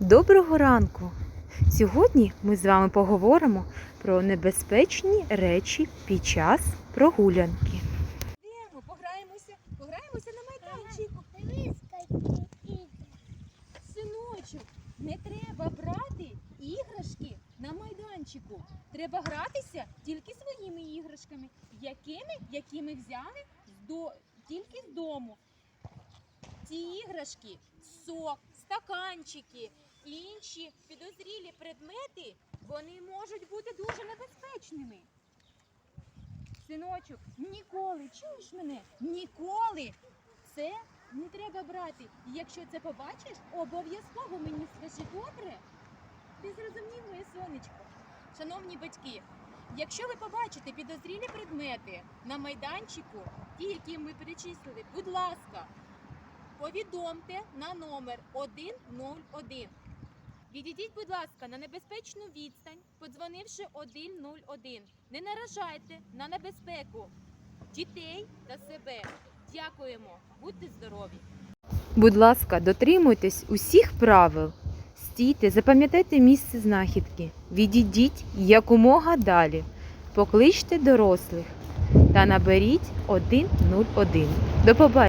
Доброго ранку! Сьогодні ми з вами поговоримо про небезпечні речі під час прогулянки. Йдемо, пограємося, пограємося на майданчику. Синочок, не треба брати іграшки на майданчику. Треба гратися тільки своїми іграшками. Якими, які ми взяли до... тільки з дому. Ці іграшки, сок, стаканчики, інші підозрілі предмети, вони можуть бути дуже небезпечними. Синочок, ніколи, чуєш мене? Ніколи це не треба брати. І якщо це побачиш, обов'язково мені скажи добре. Ти зрозумів моє сонечко. Шановні батьки, якщо ви побачите підозрілі предмети на майданчику, ті, які ми перечислили, будь ласка, повідомте на номер 101. Відійдіть, будь ласка, на небезпечну відстань, подзвонивши 101. Не наражайте на небезпеку дітей та себе. Дякуємо, будьте здорові! Будь ласка, дотримуйтесь усіх правил. Стійте, запам'ятайте місце знахідки. Відійдіть якомога далі. Покличте дорослих та наберіть 101. До побачення!